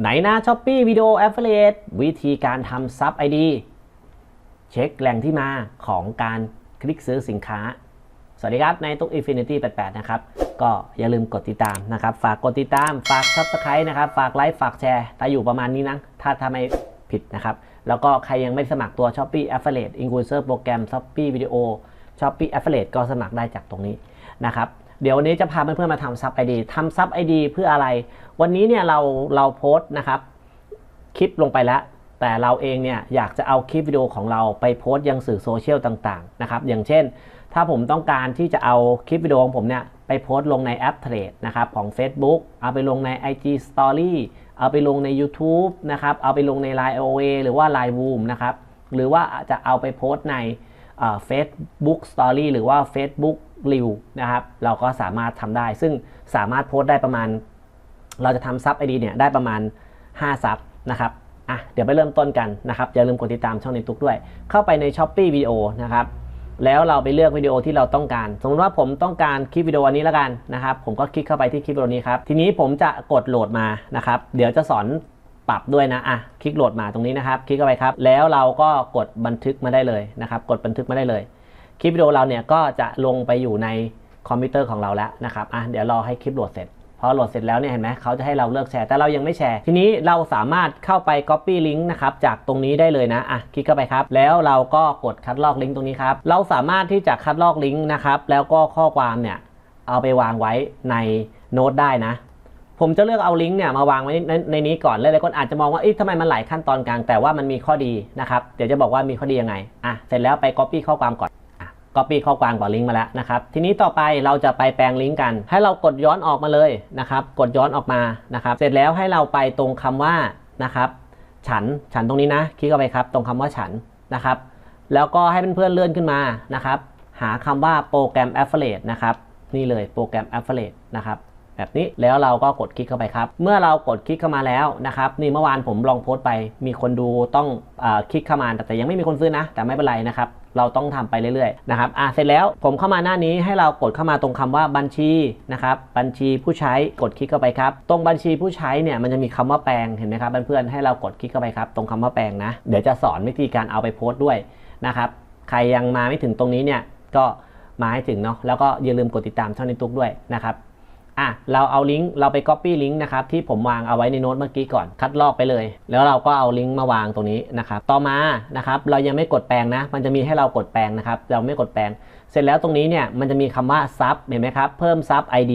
ไหนนะช้อปปี้วิดีโอแอฟเฟ i ล t วิธีการทำซับไอดีเช็คแหล่งที่มาของการคลิกซื้อสินค้า สวัสดีครับ ในตุ๊ก Infinity 88 นะครับ ก็อย่าลืมกดติดตามนะครับ ฝากกดติดตาม ฝาก Subscribe นะครับ ฝากไลค์ฝากแชร์ ถ้าอยู่ประมาณนี้นะ ถ้าถ้าไม่ผิดนะครับ แล้วก็ใครยังไม่สมัครตัว Shopee Affiliate Influencer โปรแกรม Shopee Video Shopee Affiliate ก็สมัครได้จากตรงนี้นะครับ เดี๋ยววันนี้จะพาเพื่อนๆมาทำซับไอดีทำซับไอดีเพื่ออะไร วันนี้เนี่ยเราเราโพสต์นะครับคลิปลงไปแล้ว แต่เราเองเนี่ยอยากจะเอาคลิปวิดีโอของเราไปโพสต์ยังสื่อโซเชียลต่างๆนะครับอย่างเช่น ถ้าผมต้องการที่จะเอาคลิปวิดีโอของผมเนี่ยไปโพสต์ลงในแอปเทรดนะครับของ Facebook เอาไปลงใน IG Story เอาไปลงใน YouTube นะครับเอาไปลงใน Line OA หรือว่า Line Boom นะครับหรือว่าจะเอาไปโพสต์ในเฟซบุ๊กสตอรี่หรือว่า Facebook รีวนะครับ เราก็สามารถทำได้ ซึ่งสามารถโพสต์ได้ประมาณ เราจะทำซับไอดีเนี่ยได้ประมาณ 5 ซับนะครับอะเดี๋ยวไปเริ่มต้นกันนะครับอย่าลืมกดติดตามช่องในตุกด้วย เข้าไปใน s h อ p e e วิดีโอนะครับแล้วเราไปเลือกวิดีโอที่เราต้องการ สมมติว่าผมต้องการคลิปวิดีโอนี้แล้วกันนะครับ ผมก็คลิกเข้าไปที่คลิปวิดีโอนี้ครับ ทีนี้ผมจะกดโหลดมานะครับ เดี๋ยวจะสอนปรับด้วยนะ อะ คลิกโหลดมาตรงนี้นะครับ คลิกเข้าไปครับ แล้วเราก็กดบันทึกมาได้เลยนะครับ กดบันทึกมาได้เลย คลิปวิดีโอเราเนี่ยก็จะลงไปอยู่ในคอมพิวเตอร์ของเราแล้วนะครับอะเดี๋ยวรอให้คลิปโหลดเสร็จพอโหลดเสร็จแล้วเนี่ยเห็นไหมเขาจะให้เราเลือกแชร์แต่เรายังไม่แชร์ ทีนี้เราสามารถเข้าไป Copy Link นะครับจากตรงนี้ได้เลยนะอะคลิกเข้าไปครับ แล้วเราก็กดคัดลอกลิงก์ตรงนี้ครับเราสามารถที่จะคัดลอกลิงก์นะครับแล้วก็ข้อความเนี่ยเอาไปวางไว้ในโน้ตได้นะ ผมจะเลือกเอาลิงก์เนี่ยมาวางไว้ในในนี้ก่อนเลยหลายคนอาจจะมองว่าเอ๊ะทำไมมันหลายขั้นตอนกลางแต่ว่ามันมีข้อดีนะครับเดี๋ยวจะบอกว่ามีข้อดียังไงอะเสร็จแล้วไป Copy ข้อความก่อน Copy ข้อความกับลิงก์มาแล้วนะครับ ทีนี้ต่อไปเราจะไปแปลงลิงก์กัน ให้เรากดย้อนออกมาเลยนะครับ กดย้อนออกมานะครับ เสร็จแล้วให้เราไปตรงคำว่านะครับฉันฉันตรงนี้นะ คลิกเข้าไปครับ ตรงคำว่าฉันนะครับ แล้วก็ให้เพื่อนๆเลื่อนขึ้นมานะครับ หาคำว่าโปรแกรม Affiliate นะครับ นี่เลยโปรแกรม Affiliate นะครับแบบนี้แล้วเราก็กดคลิกเข้าไปครับ เมื่อเรากดคลิกเข้ามาแล้วนะครับ นี่เมื่อวานผมลองโพสต์ไป มีคนดูต้องอคลิกเข้ามาแต่ยังไม่มีคนซื้อนะ แต่ไม่เป็นไรนะครับ เราต้องทำไปเรื่อยๆนะครับอะเสร็จแล้วผมเข้ามาหน้านี้ให้เรากดเข้ามาตรงคำว่าบัญชีนะครับบัญชีผู้ใช้กดคลิกเข้าไปครับ ตรงบัญชีผู้ใช้เนี่ยมันจะมีคำว่าแปลงเห็นไหมครับเพื่อนๆให้เรากดคลิกเข้าไปครับตรงคำว่าแปลงนะเดี๋ยวจะสอนวิธีการเอาไปโพสต์ด้วยนะครับใครยังมาไม่ถึงตรงนี้เนี่ยก็มาให้ถึงเนาะแล้วก็อย่าลืมกดติดตามช่องในตุกด้วยนะครับ อะเราเอาลิงก์เราไป Copy ลิงก์นะครับที่ผมวางเอาไว้ในโน้ตเมื่อกี้ก่อน คัดลอกไปเลย แล้วเราก็เอาลิงก์มาวางตรงนี้นะครับต่อมานะครับเรายังไม่กดแปลงนะ มันจะมีให้เรากดแปลงนะครับ เราไม่กดแปลง เสร็จแล้วตรงนี้เนี่ยมันจะมีคำว่าซับเห็นไหมครับเพิ่มซับ ID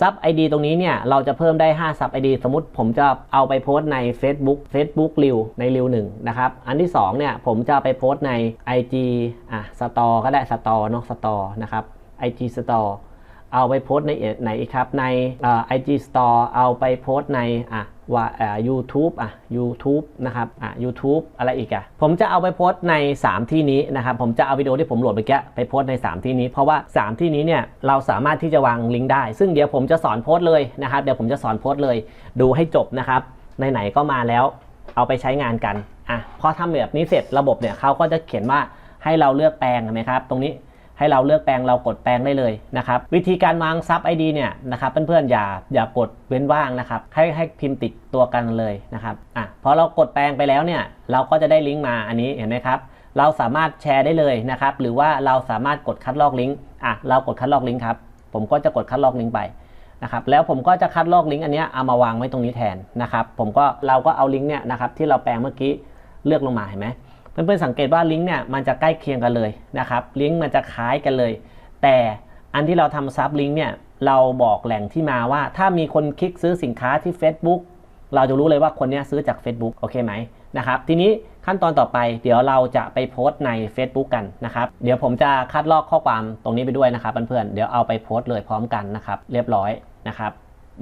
ซับ ID ตรงนี้เนี่ยเราจะเพิ่มได้5ซับ ID สมมติผมจะเอาไปโพสต์ใน Facebook Facebook Reel ใน Reel 1นะครับอันที่2เนี่ยผมจะไปโพสต์ใน IG อะ Store ก็ได้ Store เนาะ Store นะครับ IG Store เอาไปโพสในไหนครับในไอจีสตอร์เอาไปโพสในอะว่าอ่า YouTube อะ YouTube นะครับอะ YouTube อะไรอีกอะผมจะเอาไปโพสใน 3 ที่นี้นะครับ ผมจะเอาวิดีโอที่ผมโหลดไปแกะไปโพสใน 3 ที่นี้ เพราะว่า 3 ที่นี้เนี่ยเราสามารถที่จะวางลิงก์ได้ ซึ่งเดี๋ยวผมจะสอนโพสเลยนะครับเดี๋ยวผมจะสอนโพสเลย ดูให้จบนะครับไหนๆก็มาแล้วเอาไปใช้งานกันอะพอทำแบบนี้เสร็จระบบเนี่ยเขาก็จะเขียนว่าให้เราเลือกแปลงเห็นไหมครับ ตรงนี้ ให้เราเลือกแปลงเรากดแปลงได้เลยนะครับวิธีการวางซับ ID เนี่ยนะครับเพื่อนๆอย่าอย่ากดเว้นว่างนะครับให้ให้พิมพ์ติดตัวกันเลยนะครับอะพอเรากดแปลงไปแล้วเนี่ยเราก็จะได้ลิงก์มาอันนี้เห็นไหมครับเราสามารถแชร์ได้เลยนะครับหรือว่าเราสามารถกดคัดลอกลิงก์อะเรากดคัดลอกลิงก์ครับผมก็จะกดคัดลอกลิงก์ไปนะครับแล้วผมก็จะคัดลอกลิงก์อันนี้เอามาวางไว้ตรงนี้แทนนะครับผมก็เราก็เอาลิงก์เนี่ยนะครับที่เราแปลงเมื่อกี้เลือกลงมาเห็นไหม เพื่อนๆสังเกตว่าลิงก์เนี่ยมันจะใกล้เคียงกันเลยนะครับลิงก์มันจะคล้ายกันเลย แต่อันที่เราทำซับลิงก์เนี่ยเราบอกแหล่งที่มาว่า ถ้ามีคนคลิกซื้อสินค้าที่ Facebook เราจะรู้เลยว่าคนนี้ซื้อจาก Facebook โอเคไหมนะครับทีนี้ขั้นตอนต่อไปเดี๋ยวเราจะไปโพสต์ใน Facebook กันนะครับเดี๋ยวผมจะคัดลอกข้อความตรงนี้ไปด้วยนะครับเพื่อนๆเดี๋ยวเอาไปโพสต์เลยพร้อมกันนะครับเรียบร้อยนะครับ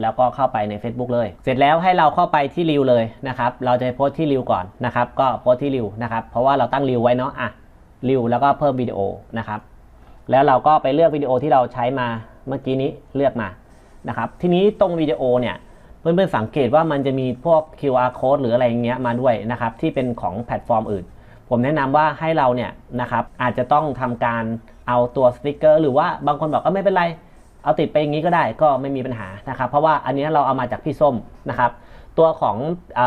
แล้วก็เข้าไปใน Facebook เลย เสร็จแล้วให้เราเข้าไปที่ริวเลยนะครับ เราจะโพสที่ริวก่อนนะครับ ก็โพสที่ริวนะครับ เพราะว่าเราตั้งริวไว้เนาะ อะริวแล้วก็เพิ่มวิดีโอนะครับ แล้วเราก็ไปเลือกวิดีโอที่เราใช้มาเมื่อกี้นี้เลือกมานะครับ ทีนี้ตรงวิดีโอเนี่ยเพื่อนๆสังเกตว่ามันจะมีพวก QR code หรืออะไรเงี้ยมาด้วยนะครับ ที่เป็นของแพลตฟอร์มอื่น ผมแนะนำว่าให้เราเนี่ยนะครับอาจจะต้องทำการเอาตัวสติกเกอร์หรือว่าบางคนบอกก็ไม่เป็นไร เอาติดไปอย่างนี้ก็ได้ก็ไม่มีปัญหานะครับ เพราะว่าอันนี้เราเอามาจากพี่ส้มนะครับ ตัวของอ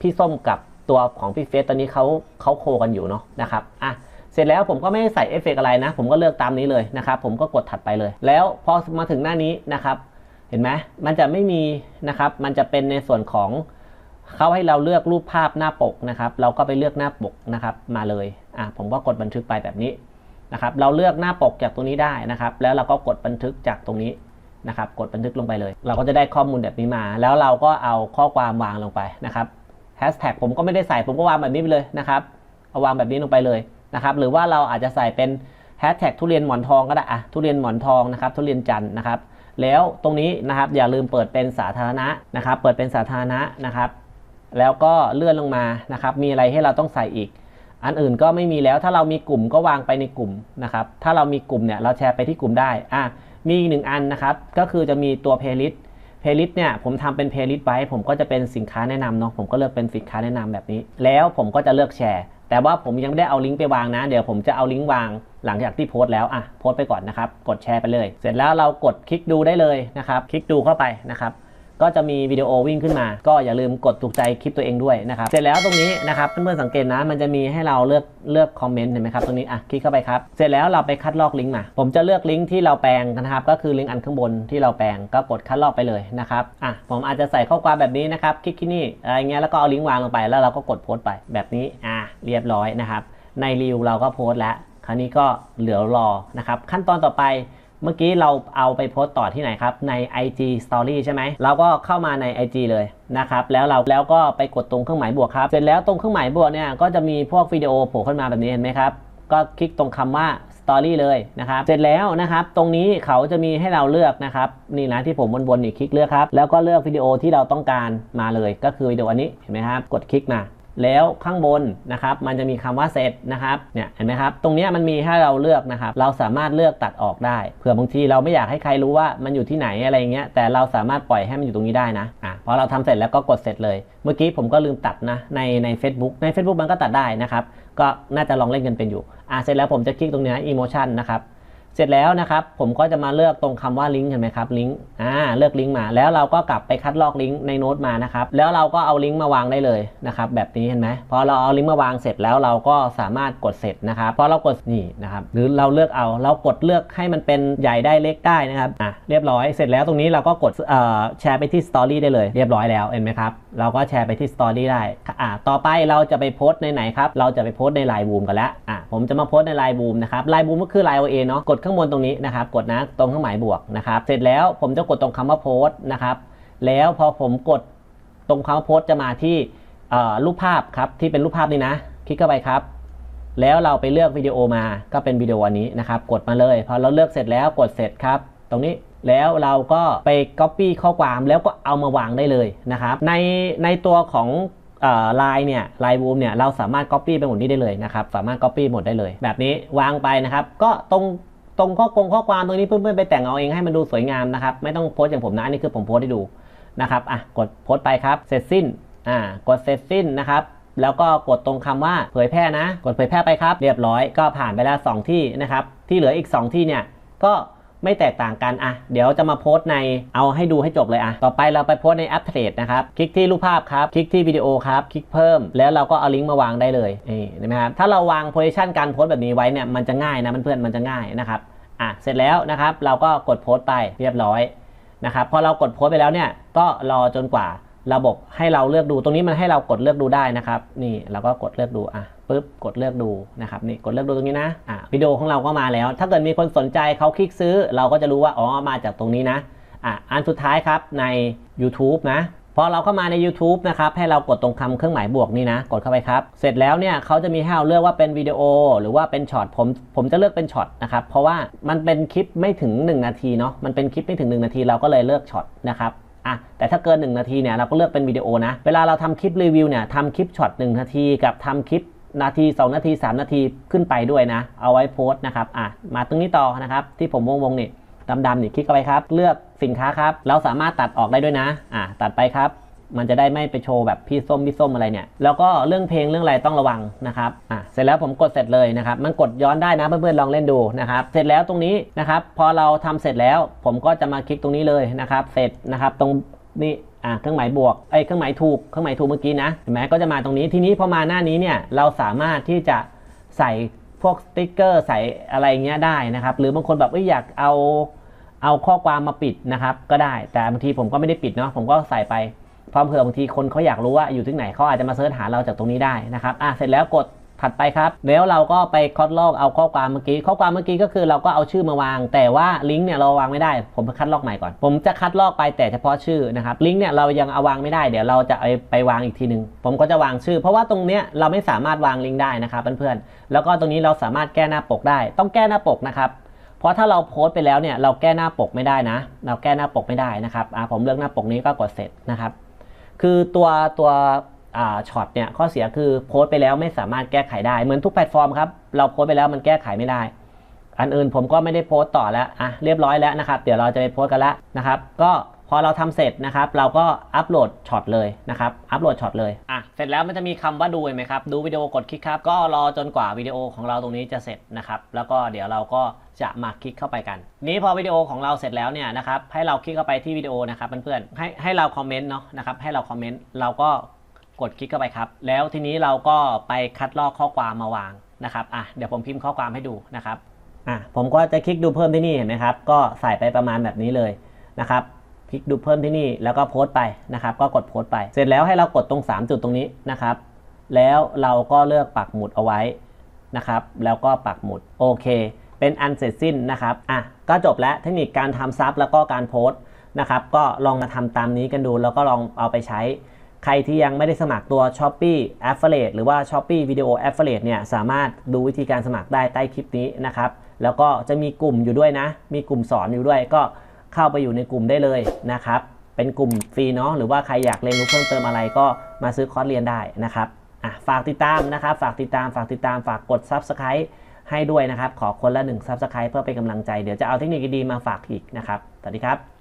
พี่ส้มกับตัวของพี่เฟสตอนนี้เขาเขาโคกันอยู่เนาะนะครับอะเสร็จแล้วผมก็ไม่ใส่เอฟเฟกต์อะไรนะ ผมก็เลือกตามนี้เลยนะครับ ผมก็กดถัดไปเลย แล้วพอมาถึงหน้านี้นะครับ เห็นไหมมันจะไม่มีนะครับ มันจะเป็นในส่วนของเขาให้เราเลือกรูปภาพหน้าปกนะครับ เราก็ไปเลือกหน้าปกนะครับมาเลยอะผมก็กดบันทึกไปแบบนี้ นะครับเราเลือกหน้าปกจากตรงนี้ได้นะครับแล้วเราก็กดบันทึกจากตรงนี้นะครับกดบันทึกลงไปเลย เราก็จะได้ข้อมูลแบบนี้มา แล้วเราก็เอาข้อความวางลงไปนะครับแฮชแท็กผมก็ไม่ได้ใส่ผมก็วางแบบนี้ไปเลยนะครับเอาวางแบบนี้ลงไปเลยนะครับหรือว่าเราอาจจะใส่เป็นแฮชแท็กทุเรียนหมอนทองก็ได้อะทุเรียนหมอนทองนะครับทุเรียนจันนะครับแล้วตรงนี้นะครับอย่าลืมเปิดเป็นสาธารณะนะครับเปิดเป็นสาธารณะนะครับแล้วก็เลื่อนลงมานะครับมีอะไรให้เราต้องใส่อีก อันอื่นก็ไม่มีแล้วถ้าเรามีกลุ่มก็วางไปในกลุ่มนะครับ ถ้าเรามีกลุ่มเนี่ยเราแชร์ไปที่กลุ่มได้อะมีอีกหนึ่งอันนะครับ ก็คือจะมีตัวเพลย์ลิสเพลย์ลิสเนี่ยผมทำเป็นเพลย์ลิสไว้ผมก็จะเป็นสินค้าแนะนำเนาะผมก็เลือกเป็นสินค้าแนะนำแบบนี้ แล้วผมก็จะเลือกแชร์ แต่ว่าผมยังไม่ได้เอาลิงก์ไปวางนะ เดี๋ยวผมจะเอาลิงก์วางหลังจากที่โพสต์แล้วอะโพสต์ไปก่อนนะครับ กดแชร์ไปเลย เสร็จแล้วเรากดคลิกดูได้เลยนะครับ คลิกดูเข้าไปนะครับ ก็จะมีวิดีโอวิ่งขึ้นมา ก็อย่าลืมกดถูกใจคลิปตัวเองด้วยนะครับ เสร็จแล้วตรงนี้นะครับเพื่อนๆสังเกตนะ มันจะมีให้เราเลือกเลือกคอมเมนต์เห็นไหมครับตรงนี้อะคลิกเข้าไปครับ เสร็จแล้วเราไปคัดลอกลิงก์มา ผมจะเลือกลิงก์ที่เราแปลงนะครับ ก็คือลิงก์อันข้างบนที่เราแปลงก็กดคัดลอกไปเลยนะครับอะผมอาจจะใส่ข้อความแบบนี้นะครับคลิกที่นี่อะไรเงี้ยแล้วก็เอาลิงก์วางลงไปแล้วเราก็กดโพสต์ไปแบบนี้อะเรียบร้อยนะครับในรีวเราก็โพสต์แล้วคราวนี้ก็เหลือรอนะครับขั้นตอนต่อไป เมื่อกี้เราเอาไปโพสต์ต่อที่ไหนครับใน IG Story ใช่ไหมเราก็เข้ามาใน IG เลยนะครับแล้วเราแล้วก็ไปกดตรงเครื่องหมายบวกครับเสร็จแล้วตรงเครื่องหมายบวกเนี่ยก็จะมีพวกวิดีโอโผล่ขึ้นมาแบบนี้เห็นไหมครับก็คลิกตรงคำว่า Story เลยนะครับ เสร็จแล้วนะครับ ตรงนี้เขาจะมีให้เราเลือกนะครับ นี่นะที่ผมวนๆนี่คลิกเลือกครับ แล้วก็เลือกวิดีโอที่เราต้องการมาเลย ก็คือวิดีโออันนี้ เห็นไหมครับ กดคลิกมา แล้วข้างบนนะครับมันจะมีคำว่าเซตนะครับเนี่ยเห็นไหมครับตรงนี้มันมีให้เราเลือกนะครับเราสามารถเลือกตัดออกได้เผื่อบางทีเราไม่อยากให้ใครรู้ว่ามันอยู่ที่ไหนอะไรเงี้ยแต่เราสามารถปล่อยให้มันอยู่ตรงนี้ได้นะอะพอเราทำเสร็จแล้วก็กดเสร็จเลย เมื่อกี้ผมก็ลืมตัดนะในใน Facebook ใน Facebook มันก็ตัดได้นะครับก็น่าจะลองเล่นกันเป็นอยู่อะเสร็จแล้วผมจะคลิกตรงนี้ emotion นะครับ เสร็จแล้วนะครับผมก็จะมาเลือกตรงคำว่าลิงก์เห็นไหมครับลิงก์อ่าเลือกลิงก์มา แล้วเราก็กลับไปคัดลอกลิงก์ในโน้ตมานะครับแล้วเราก็เอาลิงก์มาวางได้เลยนะครับแบบนี้เห็นไหมพอเราเอาลิงก์มาวางเสร็จแล้วเราก็สามารถกดเสร็จนะครับพอเรากดนี่นะครับหรือเราเลือกเอาเรากดเลือกให้มันเป็นใหญ่ได้เล็กได้นะครับอะเรียบร้อยเสร็จแล้วตรงนี้เราก็กดเอ่อแชร์ไปที่สตอรี่ได้เลยเรียบร้อยแล้วเห็นไหมครับเราก็แชร์ไปที่สตอรี่ได้อะต่อไปเราจะไปโพสต์ในไหนครับเราจะไปโพสต์ในไลน์บูมกันแล้วอะผมจะมาโพสต์ในไลน์บูมนะครับไลน์บูมก็คือไลน์โอเอเนาะกดข้างบนตรงนี้นะครับ กดนะตรงเครื่องหมายบวกนะครับ เสร็จแล้วผมจะกดตรงคำว่าโพสต์นะครับ แล้วพอผมกดตรงคำว่าโพสต์จะมาที่รูปภาพครับที่เป็นรูปภาพนี้นะ คลิกเข้าไปครับ แล้วเราไปเลือกวิดีโอมาก็เป็นวิดีโออันนี้นะครับ กดมาเลยพอเราเลือกเสร็จแล้วกดเสร็จครับ ตรงนี้แล้วเราก็ไป Copy ข้อความแล้วก็เอามาวางได้เลยนะครับ ในในตัวของลน์เนี่ยลน์บูมเนี่ยเราสามารถ Copy ไปหมดนี้ได้เลยนะครับ สามารถ Copy หมดได้เลย แบบนี้วางไปนะครับ ก็ตรง รงข้อกงข้อความตรงนี้เพื่อนๆไปแต่งเอาเองให้มันดูสวยงามนะครับไม่ต้องโพสอย่างผมนะอันนี้คือผมโพสให้ดูนะครับอะกดโพสไปครับเสร็จสิ้นอ่ากดเสร็จสิ้นนะครับแล้วก็กดตรงคำว่าเผยแพร่นะ กดเผยแพร่ไปครับ เรียบร้อยก็ผ่านไปแล้ว 2 ที่นะครับ ที่เหลืออีก 2 ที่เนี่ยก็ไม่แตกต่างกันอะ เดี๋ยวจะมาโพสต์ในเอาให้ดูให้จบเลยอะ ต่อไปเราไปโพสต์ในแอปเทรดนะครับ คลิกที่รูปภาพครับ คลิกที่วิดีโอครับ คลิกเพิ่ม แล้วเราก็เอาลิงก์มาวางได้เลยนี่เห็นไหมครับ ถ้าเราวางโพ i ชันการโพสต์แบบนี้ไว้เนี่ย มันจะง่ายนะเพื่อนๆ มันจะง่ายนะครับ อะเสร็จแล้วนะครับเราก็กดโพสต์ไปเรียบร้อยนะครับพอเรากดโพสต์ไปแล้วเนี่ยก็รอจนกว่าระบบให้เราเลือกดูตรงนี้มันให้เรากดเลือกดูได้นะครับ นี่เราก็กดเลือกดูอะปุ๊บกดเลือกดูนะครับนี่กดเลือกดูตรงนี้นะอะวิดีโอของเราก็มาแล้ว ถ้าเกิดมีคนสนใจเขาคลิกซื้อ เราก็จะรู้ว่าอ๋อมาจากตรงนี้นะอะอันสุดท้ายครับใน YouTube นะ พอเราเข้ามาใน YouTube นะครับให้เรากดตรงคำเครื่องหมายบวกนี่นะ กดเข้าไปครับ เสร็จแล้วเนี่ยเขาจะมีให้เราเลือกว่าเป็นวิดีโอ หรือว่าเป็นช็อตผมผมจะเลือกเป็นช็อตนะครับเพราะว่ามันเป็นคลิปไม่ถึง 1 นาทีเนาะมันเป็นคลิปไม่ถึง 1 นาทีเราก็เลยเลือกช็อตนะครับอะแต่ถ้าเกิน 1 นาทีเนี่ยเราก็เลือกเป็นวิดีโอนะเวลาเราทำคลิปรีวิวเนี่ยทำคลิปช็อต1นาทีกับทำคลิปนาที 2 นาที 3 นาทีขึ้นไปด้วยนะ เอาไว้โพสต์นะครับอะมาตรงนี้ต่อนะครับที่ผมวงวงนี่ ดำๆนี่คลิกเข้าไปครับ เลือกสินค้าครับ เราสามารถตัดออกได้ด้วยนะ อะตัดไปครับ มันจะได้ไม่ไปโชว์แบบพี่ส้มพี่ส้มอะไรเนี่ย แล้วก็เรื่องเพลงเรื่องอะไรต้องระวังนะครับ อะเสร็จแล้วผมกดเสร็จเลยนะครับ มันกดย้อนได้นะเพื่อนๆลองเล่นดูนะครับ เสร็จแล้วตรงนี้นะครับ พอเราทำเสร็จแล้ว ผมก็จะมาคลิกตรงนี้เลยนะครับ เสร็จนะครับ ตรงนี้อ่าเครื่องหมายบวกเอ้เครื่องหมายถูก เครื่องหมายถูกเมื่อกี้นะเห็นไหมก็จะมาตรงนี้ ทีนี้พอมาหน้านี้เนี่ย เราสามารถที่จะใส่ พวกสติ๊กเกอร์ใส่อะไรเงี้ยได้นะครับ หรือบางคนแบบอยากเอาเอาข้อความมาปิดนะครับ ก็ได้แต่บางทีผมก็ไม่ได้ปิดเนาะผมก็ใส่ไปเพราะเผื่อบางทีคนเขาอยากรู้ว่าอยู่ที่ไหนเขาอาจจะมาเสิร์ชหาเราจากตรงนี้ได้นะครับอะเสร็จแล้วกด ถัดไปครับ แล้วเราก็ไปคัดลอกเอาข้อความเมื่อกี้ ข้อความเมื่อกี้ก็คือเราก็เอาชื่อมาวาง แต่ว่าลิงก์เนี่ยเราวางไม่ได้ ผมคัดลอกใหม่ก่อน ผมจะคัดลอกไปแต่เฉพาะชื่อนะครับ ลิงก์เนี่ยเรายังเอาวางไม่ได้ เดี๋ยวเราจะเอาไปวางอีกทีหนึ่งผมก็จะวางชื่อ เพราะว่าตรงเนี้ยเราไม่สามารถวางลิงก์ได้นะครับเพื่อนๆ แล้วก็ตรงนี้เราสามารถแก้หน้าปกได้ ต้องแก้หน้าปกนะครับเพราะถ้าเราโพสต์ไปแล้วเนี่ยเราแก้หน้าปกไม่ได้นะ เราแก้หน้าปกไม่ได้นะครับอ่าผมเลือกหน้าปกนี้ก็กดเสร็จนะครับ คือตัวตัว ช็อตเนี่ยข้อเสียคือโพสต์ไปแล้วไม่สามารถแก้ไขได้ เหมือนทุกแพลตฟอร์มครับ เราโพสต์ไปแล้วมันแก้ไขไม่ได้ อันอื่นผมก็ไม่ได้โพสต์ต่อแล้วอะเรียบร้อยแล้วนะครับ เดี๋ยวเราจะไปโพสต์กันล้วนะครับ ก็พอเราทำเสร็จนะครับ เราก็อัปโหลดช็อตเลยนะครับอัปโหลดช็อตเลยอะเสร็จแล้วมันจะมีคำว่าดูเห็นไหมครับ ดูวิดีโอกดคลิกครับ ก็รอจนกว่าวิดีโอของเราตรงนี้จะเสร็จนะครับ แล้วก็เดี๋ยวเราก็จะมาคลิกเข้าไปกัน นี้พอวิดีโอของเราเสร็จแล้วเนี่ยนะครับให้เราคลิกเข้าไปที่วิดีโอนะครับเพื่อนๆให้ให้เราคอมเมนต์เนาะนะครับให้เราคอมเมนต์เราก็ กดคลิกเข้าไปครับ แล้วทีนี้เราก็ไปคัดลอกข้อความมาวางนะครับอะเดี๋ยวผมพิมพ์ข้อความให้ดูนะครับอะผมก็จะคลิกดูเพิ่มที่นี่เห็นไหมครับ ก็ใส่ไปประมาณแบบนี้เลยนะครับคลิกดูเพิ่มที่นี่แล้วก็โพสต์ไปนะครับ ก็กดโพสต์ไป เสร็จแล้วให้เรากดตรง 3 จุดตรงนี้นะครับ แล้วเราก็เลือกปักหมุดเอาไว้นะครับ แล้วก็ปักหมุดโอเค เป็นอันเสร็จสิ้นนะครับอะก็จบแล้วเทคนิคการทำซับแล้วก็การโพสต์นะครับ ก็ลองมาทำตามนี้กันดูแล้วก็ลองเอาไปใช้ ใครที่ยังไม่ได้สมัครตัว s h o p e e Affiliate หรือว่า s h o p e e Video Affiliate เนี่ยสามารถดูวิธีการสมัครได้ใต้คลิปนี้นะครับ แล้วก็จะมีกลุ่มอยู่ด้วยนะ มีกลุ่มสอนอยู่ด้วยก็เข้าไปอยู่ในกลุ่มได้เลยนะครับ เป็นกลุ่มฟรีเนาะหรือว่าใครอยากเรียนรู้เพิ่มเติมอะไรก็มาซื้อคอร์สเรียนได้นะครับอะฝากติดตามนะครับ ฝากติดตามฝากติดตามฝากกด Subscribe ให้ด้วยนะครับ ขอคนละ1 Subscribe เพื่อเป็นกำลังใจเดี๋ยวจะเอาเทคนิคดีๆมาฝากอีกนะครับสวัสดีครับ